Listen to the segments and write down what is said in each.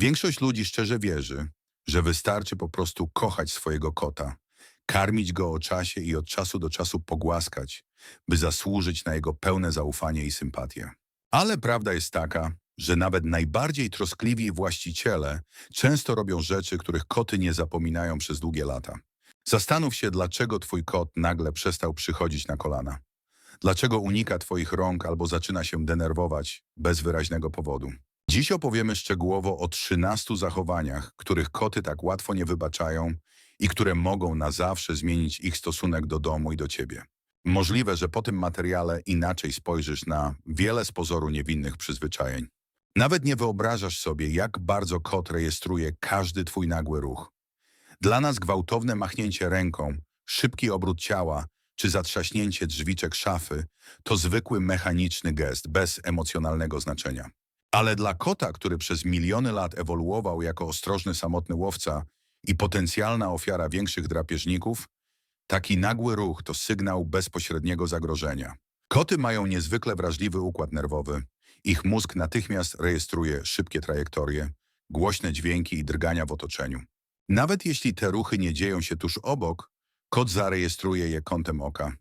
Większość ludzi szczerze wierzy, że wystarczy po prostu kochać swojego kota, karmić go o czasie i od czasu do czasu pogłaskać, by zasłużyć na jego pełne zaufanie i sympatię. Ale prawda jest taka, że nawet najbardziej troskliwi właściciele często robią rzeczy, których koty nie zapominają przez długie lata. Zastanów się, dlaczego twój kot nagle przestał przychodzić na kolana. Dlaczego unika twoich rąk albo zaczyna się denerwować bez wyraźnego powodu. Dziś opowiemy szczegółowo o 13 zachowaniach, których koty tak łatwo nie wybaczają i które mogą na zawsze zmienić ich stosunek do domu i do ciebie. Możliwe, że po tym materiale inaczej spojrzysz na wiele z pozoru niewinnych przyzwyczajeń. Nawet nie wyobrażasz sobie, jak bardzo kot rejestruje każdy twój nagły ruch. Dla nas gwałtowne machnięcie ręką, szybki obrót ciała czy zatrzaśnięcie drzwiczek szafy to zwykły mechaniczny gest bez emocjonalnego znaczenia. Ale dla kota, który przez miliony lat ewoluował jako ostrożny samotny łowca i potencjalna ofiara większych drapieżników, taki nagły ruch to sygnał bezpośredniego zagrożenia. Koty mają niezwykle wrażliwy układ nerwowy. Ich mózg natychmiast rejestruje szybkie trajektorie, głośne dźwięki i drgania w otoczeniu. Nawet jeśli te ruchy nie dzieją się tuż obok, kot zarejestruje je kątem oka,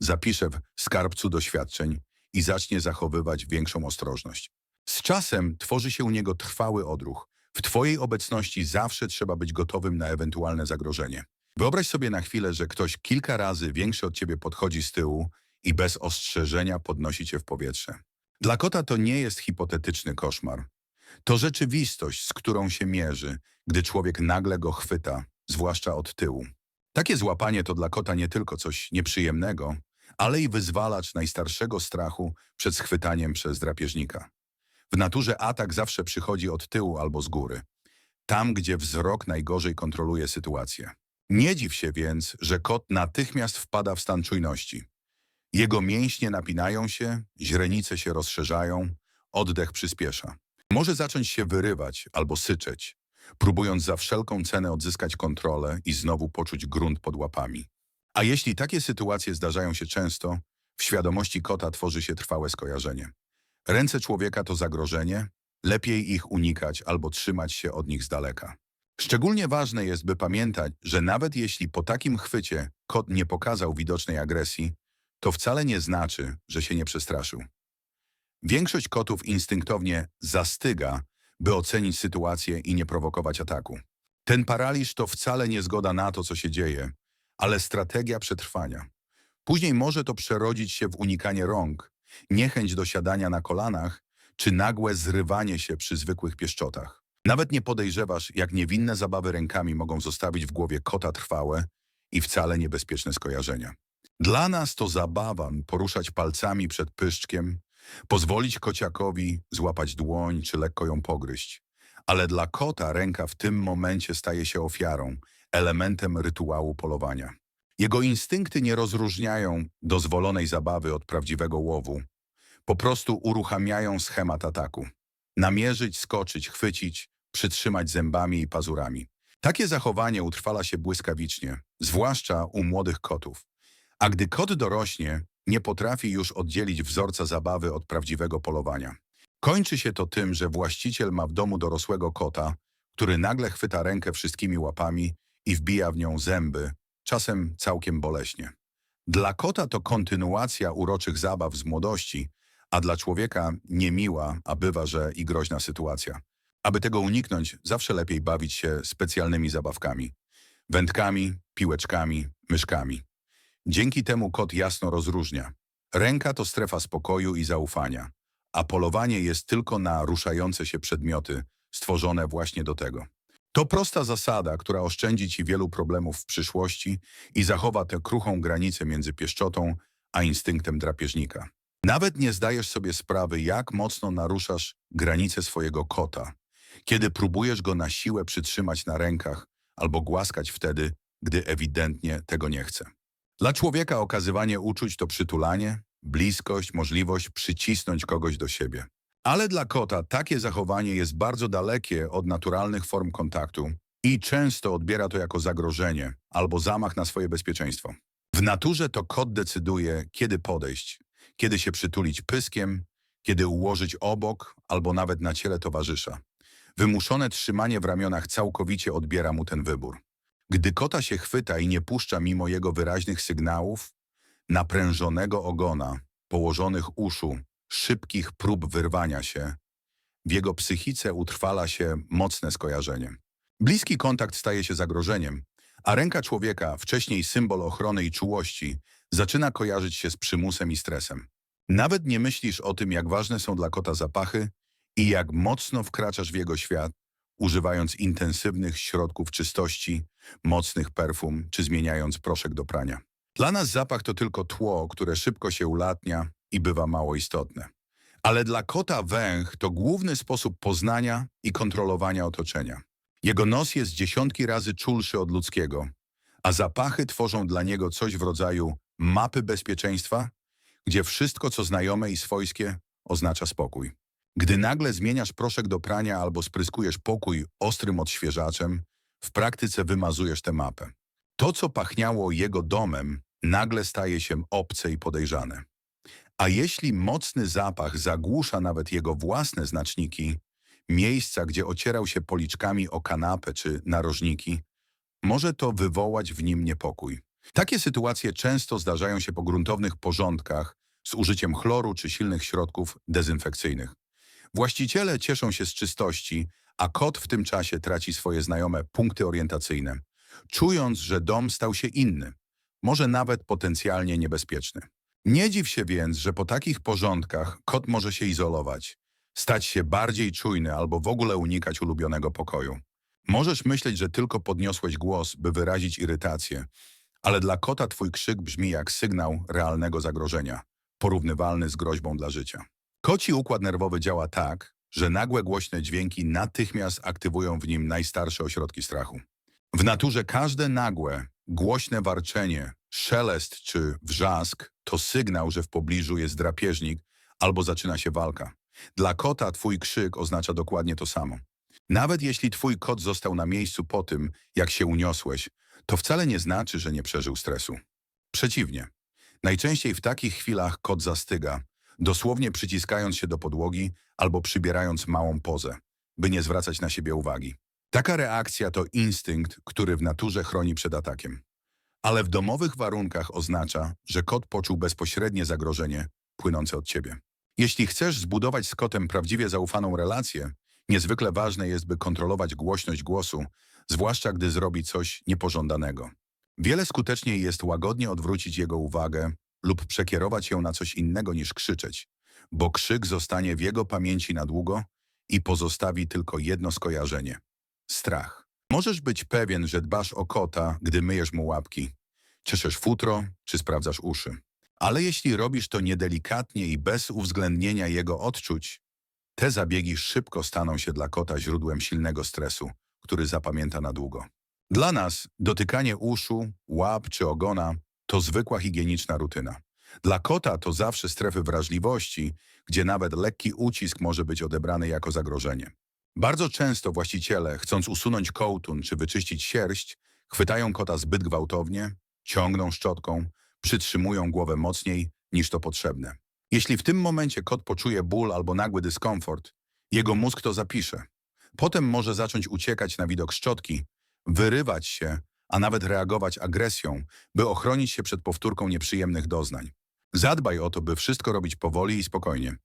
zapisze w skarbcu doświadczeń i zacznie zachowywać większą ostrożność. Z czasem tworzy się u niego trwały odruch. W twojej obecności zawsze trzeba być gotowym na ewentualne zagrożenie. Wyobraź sobie na chwilę, że ktoś kilka razy większy od ciebie podchodzi z tyłu i bez ostrzeżenia podnosi cię w powietrze. Dla kota to nie jest hipotetyczny koszmar. To rzeczywistość, z którą się mierzy, gdy człowiek nagle go chwyta, zwłaszcza od tyłu. Takie złapanie to dla kota nie tylko coś nieprzyjemnego, ale i wyzwalacz najstarszego strachu przed schwytaniem przez drapieżnika. W naturze atak zawsze przychodzi od tyłu albo z góry, tam gdzie wzrok najgorzej kontroluje sytuację. Nie dziw się więc, że kot natychmiast wpada w stan czujności. Jego mięśnie napinają się, źrenice się rozszerzają, oddech przyspiesza. Może zacząć się wyrywać albo syczeć, próbując za wszelką cenę odzyskać kontrolę i znowu poczuć grunt pod łapami. A jeśli takie sytuacje zdarzają się często, w świadomości kota tworzy się trwałe skojarzenie. Ręce człowieka to zagrożenie, lepiej ich unikać albo trzymać się od nich z daleka. Szczególnie ważne jest, by pamiętać, że nawet jeśli po takim chwycie kot nie pokazał widocznej agresji, to wcale nie znaczy, że się nie przestraszył. Większość kotów instynktownie zastyga, by ocenić sytuację i nie prowokować ataku. Ten paraliż to wcale nie zgoda na to, co się dzieje, ale strategia przetrwania. Później może to przerodzić się w unikanie rąk, niechęć do siadania na kolanach czy nagłe zrywanie się przy zwykłych pieszczotach. Nawet nie podejrzewasz, jak niewinne zabawy rękami mogą zostawić w głowie kota trwałe i wcale niebezpieczne skojarzenia. Dla nas to zabawa poruszać palcami przed pyszczkiem, pozwolić kociakowi złapać dłoń czy lekko ją pogryźć. Ale dla kota ręka w tym momencie staje się ofiarą, elementem rytuału polowania. Jego instynkty nie rozróżniają dozwolonej zabawy od prawdziwego łowu. Po prostu uruchamiają schemat ataku. Namierzyć, skoczyć, chwycić, przytrzymać zębami i pazurami. Takie zachowanie utrwala się błyskawicznie, zwłaszcza u młodych kotów. A gdy kot dorośnie, nie potrafi już oddzielić wzorca zabawy od prawdziwego polowania. Kończy się to tym, że właściciel ma w domu dorosłego kota, który nagle chwyta rękę wszystkimi łapami i wbija w nią zęby, czasem całkiem boleśnie. Dla kota to kontynuacja uroczych zabaw z młodości, a dla człowieka niemiła, a bywa, że i groźna sytuacja. Aby tego uniknąć, zawsze lepiej bawić się specjalnymi zabawkami. Wędkami, piłeczkami, myszkami. Dzięki temu kot jasno rozróżnia. Ręka to strefa spokoju i zaufania, a polowanie jest tylko na ruszające się przedmioty, stworzone właśnie do tego. To prosta zasada, która oszczędzi Ci wielu problemów w przyszłości i zachowa tę kruchą granicę między pieszczotą a instynktem drapieżnika. Nawet nie zdajesz sobie sprawy, jak mocno naruszasz granice swojego kota, kiedy próbujesz go na siłę przytrzymać na rękach albo głaskać wtedy, gdy ewidentnie tego nie chce. Dla człowieka okazywanie uczuć to przytulanie, bliskość, możliwość przycisnąć kogoś do siebie. Ale dla kota takie zachowanie jest bardzo dalekie od naturalnych form kontaktu i często odbiera to jako zagrożenie albo zamach na swoje bezpieczeństwo. W naturze to kot decyduje, kiedy podejść, kiedy się przytulić pyskiem, kiedy ułożyć obok albo nawet na ciele towarzysza. Wymuszone trzymanie w ramionach całkowicie odbiera mu ten wybór. Gdy kota się chwyta i nie puszcza mimo jego wyraźnych sygnałów, naprężonego ogona, położonych uszu, szybkich prób wyrwania się, w jego psychice utrwala się mocne skojarzenie. Bliski kontakt staje się zagrożeniem, a ręka człowieka, wcześniej symbol ochrony i czułości, zaczyna kojarzyć się z przymusem i stresem. Nawet nie myślisz o tym, jak ważne są dla kota zapachy i jak mocno wkraczasz w jego świat, używając intensywnych środków czystości, mocnych perfum czy zmieniając proszek do prania. Dla nas zapach to tylko tło, które szybko się ulatnia i bywa mało istotne. Ale dla kota węch to główny sposób poznania i kontrolowania otoczenia. Jego nos jest dziesiątki razy czulszy od ludzkiego, a zapachy tworzą dla niego coś w rodzaju mapy bezpieczeństwa, gdzie wszystko, co znajome i swojskie, oznacza spokój. Gdy nagle zmieniasz proszek do prania albo spryskujesz pokój ostrym odświeżaczem, w praktyce wymazujesz tę mapę. To, co pachniało jego domem, nagle staje się obce i podejrzane. A jeśli mocny zapach zagłusza nawet jego własne znaczniki, miejsca, gdzie ocierał się policzkami o kanapę czy narożniki, może to wywołać w nim niepokój. Takie sytuacje często zdarzają się po gruntownych porządkach z użyciem chloru czy silnych środków dezynfekcyjnych. Właściciele cieszą się z czystości, a kot w tym czasie traci swoje znajome punkty orientacyjne, czując, że dom stał się inny, może nawet potencjalnie niebezpieczny. Nie dziw się więc, że po takich porządkach kot może się izolować, stać się bardziej czujny albo w ogóle unikać ulubionego pokoju. Możesz myśleć, że tylko podniosłeś głos, by wyrazić irytację, ale dla kota twój krzyk brzmi jak sygnał realnego zagrożenia, porównywalny z groźbą dla życia. Koci układ nerwowy działa tak, że nagłe głośne dźwięki natychmiast aktywują w nim najstarsze ośrodki strachu. W naturze każde nagłe, głośne warczenie, szelest czy wrzask to sygnał, że w pobliżu jest drapieżnik albo zaczyna się walka. Dla kota twój krzyk oznacza dokładnie to samo. Nawet jeśli twój kot został na miejscu po tym, jak się uniosłeś, to wcale nie znaczy, że nie przeżył stresu. Przeciwnie. Najczęściej w takich chwilach kot zastyga, dosłownie przyciskając się do podłogi albo przybierając małą pozę, by nie zwracać na siebie uwagi. Taka reakcja to instynkt, który w naturze chroni przed atakiem. Ale w domowych warunkach oznacza, że kot poczuł bezpośrednie zagrożenie płynące od ciebie. Jeśli chcesz zbudować z kotem prawdziwie zaufaną relację, niezwykle ważne jest, by kontrolować głośność głosu, zwłaszcza gdy zrobi coś niepożądanego. Wiele skuteczniej jest łagodnie odwrócić jego uwagę lub przekierować ją na coś innego niż krzyczeć, bo krzyk zostanie w jego pamięci na długo i pozostawi tylko jedno skojarzenie – strach. Możesz być pewien, że dbasz o kota, gdy myjesz mu łapki, czeszesz futro czy sprawdzasz uszy. Ale jeśli robisz to niedelikatnie i bez uwzględnienia jego odczuć, te zabiegi szybko staną się dla kota źródłem silnego stresu, który zapamięta na długo. Dla nas dotykanie uszu, łap czy ogona to zwykła higieniczna rutyna. Dla kota to zawsze strefy wrażliwości, gdzie nawet lekki ucisk może być odebrany jako zagrożenie. Bardzo często właściciele, chcąc usunąć kołtun czy wyczyścić sierść, chwytają kota zbyt gwałtownie, ciągną szczotką, przytrzymują głowę mocniej niż to potrzebne. Jeśli w tym momencie kot poczuje ból albo nagły dyskomfort, jego mózg to zapisze. Potem może zacząć uciekać na widok szczotki, wyrywać się, a nawet reagować agresją, by ochronić się przed powtórką nieprzyjemnych doznań. Zadbaj o to, by wszystko robić powoli i spokojnie.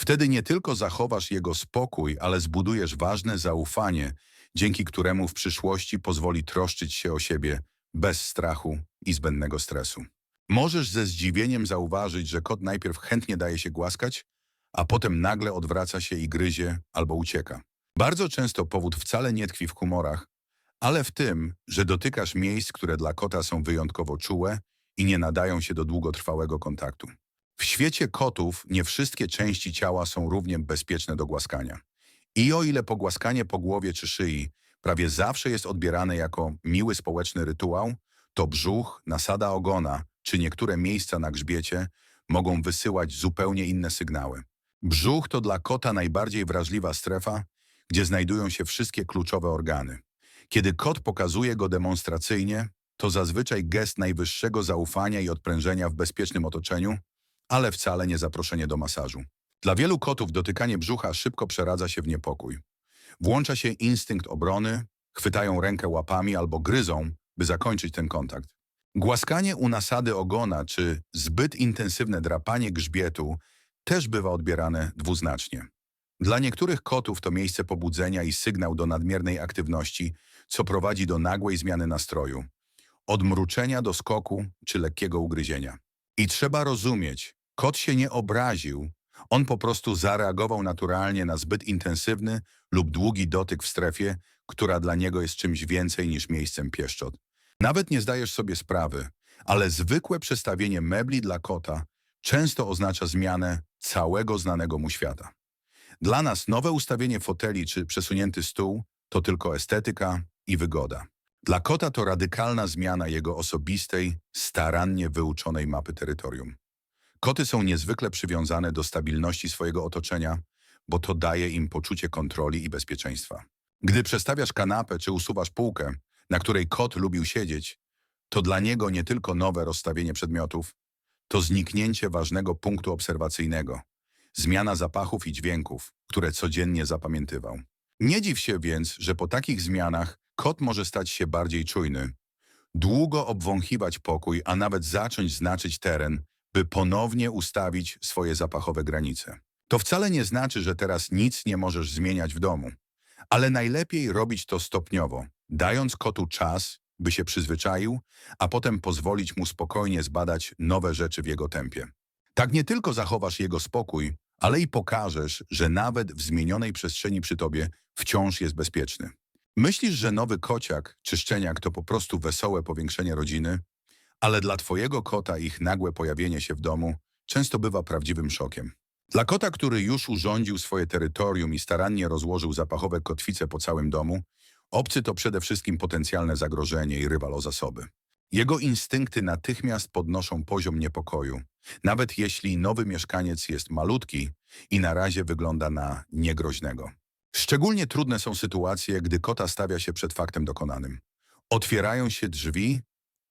Wtedy nie tylko zachowasz jego spokój, ale zbudujesz ważne zaufanie, dzięki któremu w przyszłości pozwoli troszczyć się o siebie bez strachu i zbędnego stresu. Możesz ze zdziwieniem zauważyć, że kot najpierw chętnie daje się głaskać, a potem nagle odwraca się i gryzie albo ucieka. Bardzo często powód wcale nie tkwi w humorach, ale w tym, że dotykasz miejsc, które dla kota są wyjątkowo czułe i nie nadają się do długotrwałego kontaktu. W świecie kotów nie wszystkie części ciała są równie bezpieczne do głaskania. I o ile pogłaskanie po głowie czy szyi prawie zawsze jest odbierane jako miły społeczny rytuał, to brzuch, nasada ogona czy niektóre miejsca na grzbiecie mogą wysyłać zupełnie inne sygnały. Brzuch to dla kota najbardziej wrażliwa strefa, gdzie znajdują się wszystkie kluczowe organy. Kiedy kot pokazuje go demonstracyjnie, to zazwyczaj gest najwyższego zaufania i odprężenia w bezpiecznym otoczeniu, ale wcale nie zaproszenie do masażu. Dla wielu kotów dotykanie brzucha szybko przeradza się w niepokój. Włącza się instynkt obrony, chwytają rękę łapami albo gryzą, by zakończyć ten kontakt. Głaskanie u nasady ogona czy zbyt intensywne drapanie grzbietu też bywa odbierane dwuznacznie. Dla niektórych kotów to miejsce pobudzenia i sygnał do nadmiernej aktywności, co prowadzi do nagłej zmiany nastroju, od mruczenia do skoku czy lekkiego ugryzienia. I trzeba rozumieć, kot się nie obraził, on po prostu zareagował naturalnie na zbyt intensywny lub długi dotyk w strefie, która dla niego jest czymś więcej niż miejscem pieszczot. Nawet nie zdajesz sobie sprawy, ale zwykłe przestawienie mebli dla kota często oznacza zmianę całego znanego mu świata. Dla nas nowe ustawienie foteli czy przesunięty stół to tylko estetyka i wygoda. Dla kota to radykalna zmiana jego osobistej, starannie wyuczonej mapy terytorium. Koty są niezwykle przywiązane do stabilności swojego otoczenia, bo to daje im poczucie kontroli i bezpieczeństwa. Gdy przestawiasz kanapę czy usuwasz półkę, na której kot lubił siedzieć, to dla niego nie tylko nowe rozstawienie przedmiotów, to zniknięcie ważnego punktu obserwacyjnego, zmiana zapachów i dźwięków, które codziennie zapamiętywał. Nie dziw się więc, że po takich zmianach kot może stać się bardziej czujny, długo obwąchiwać pokój, a nawet zacząć znaczyć teren, by ponownie ustawić swoje zapachowe granice. To wcale nie znaczy, że teraz nic nie możesz zmieniać w domu, ale najlepiej robić to stopniowo, dając kotu czas, by się przyzwyczaił, a potem pozwolić mu spokojnie zbadać nowe rzeczy w jego tempie. Tak nie tylko zachowasz jego spokój, ale i pokażesz, że nawet w zmienionej przestrzeni przy tobie wciąż jest bezpieczny. Myślisz, że nowy kociak czy szczeniak to po prostu wesołe powiększenie rodziny, ale dla twojego kota ich nagłe pojawienie się w domu często bywa prawdziwym szokiem. Dla kota, który już urządził swoje terytorium i starannie rozłożył zapachowe kotwice po całym domu, obcy to przede wszystkim potencjalne zagrożenie i rywal o zasoby. Jego instynkty natychmiast podnoszą poziom niepokoju, nawet jeśli nowy mieszkaniec jest malutki i na razie wygląda na niegroźnego. Szczególnie trudne są sytuacje, gdy kota stawia się przed faktem dokonanym. Otwierają się drzwi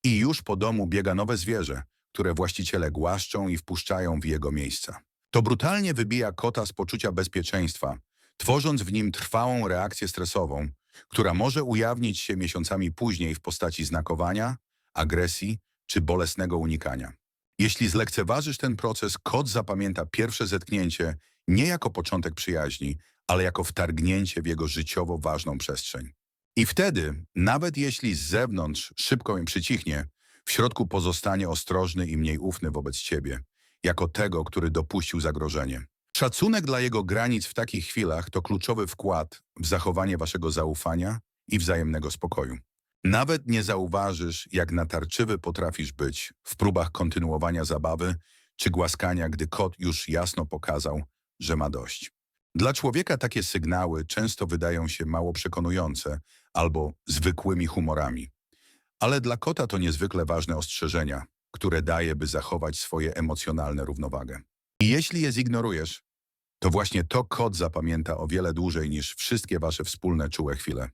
i już po domu biega nowe zwierzę, które właściciele głaszczą i wpuszczają w jego miejsca. To brutalnie wybija kota z poczucia bezpieczeństwa, tworząc w nim trwałą reakcję stresową, która może ujawnić się miesiącami później w postaci znakowania, agresji czy bolesnego unikania. Jeśli zlekceważysz ten proces, kot zapamięta pierwsze zetknięcie nie jako początek przyjaźni, ale jako wtargnięcie w jego życiowo ważną przestrzeń. I wtedy, nawet jeśli z zewnątrz szybko im przycichnie, w środku pozostanie ostrożny i mniej ufny wobec ciebie, jako tego, który dopuścił zagrożenie. Szacunek dla jego granic w takich chwilach to kluczowy wkład w zachowanie waszego zaufania i wzajemnego spokoju. Nawet nie zauważysz, jak natarczywy potrafisz być w próbach kontynuowania zabawy czy głaskania, gdy kot już jasno pokazał, że ma dość. Dla człowieka takie sygnały często wydają się mało przekonujące albo zwykłymi humorami. Ale dla kota to niezwykle ważne ostrzeżenia, które daje, by zachować swoje emocjonalne równowagę. I jeśli je zignorujesz, to właśnie to kot zapamięta o wiele dłużej niż wszystkie wasze wspólne czułe chwile.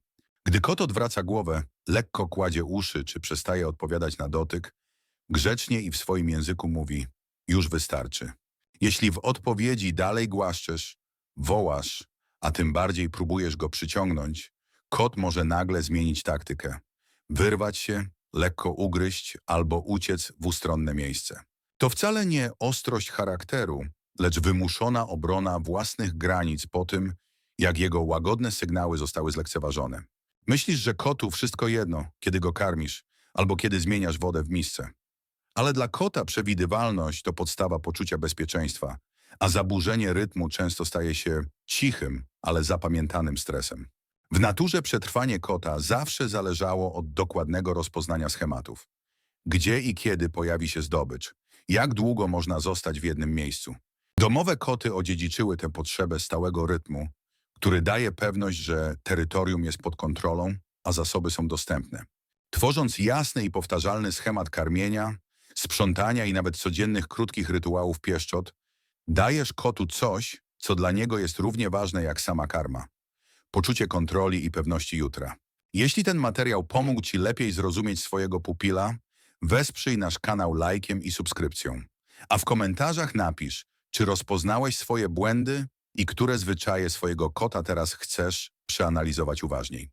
Gdy kot odwraca głowę, lekko kładzie uszy czy przestaje odpowiadać na dotyk, grzecznie i w swoim języku mówi już wystarczy. Jeśli w odpowiedzi dalej głaszczesz, wołasz, a tym bardziej próbujesz go przyciągnąć, kot może nagle zmienić taktykę. Wyrwać się, lekko ugryźć albo uciec w ustronne miejsce. To wcale nie ostrość charakteru, lecz wymuszona obrona własnych granic po tym, jak jego łagodne sygnały zostały zlekceważone. Myślisz, że kotu wszystko jedno, kiedy go karmisz, albo kiedy zmieniasz wodę w misce. Ale dla kota przewidywalność to podstawa poczucia bezpieczeństwa, a zaburzenie rytmu często staje się cichym, ale zapamiętanym stresem. W naturze przetrwanie kota zawsze zależało od dokładnego rozpoznania schematów. Gdzie i kiedy pojawi się zdobycz, jak długo można zostać w jednym miejscu. Domowe koty odziedziczyły tę potrzebę stałego rytmu, który daje pewność, że terytorium jest pod kontrolą, a zasoby są dostępne. Tworząc jasny i powtarzalny schemat karmienia, sprzątania i nawet codziennych krótkich rytuałów pieszczot, dajesz kotu coś, co dla niego jest równie ważne jak sama karma. Poczucie kontroli i pewności jutra. Jeśli ten materiał pomógł Ci lepiej zrozumieć swojego pupila, wesprzyj nasz kanał lajkiem i subskrypcją. A w komentarzach napisz, czy rozpoznałeś swoje błędy I które zwyczaje swojego kota teraz chcesz przeanalizować uważniej?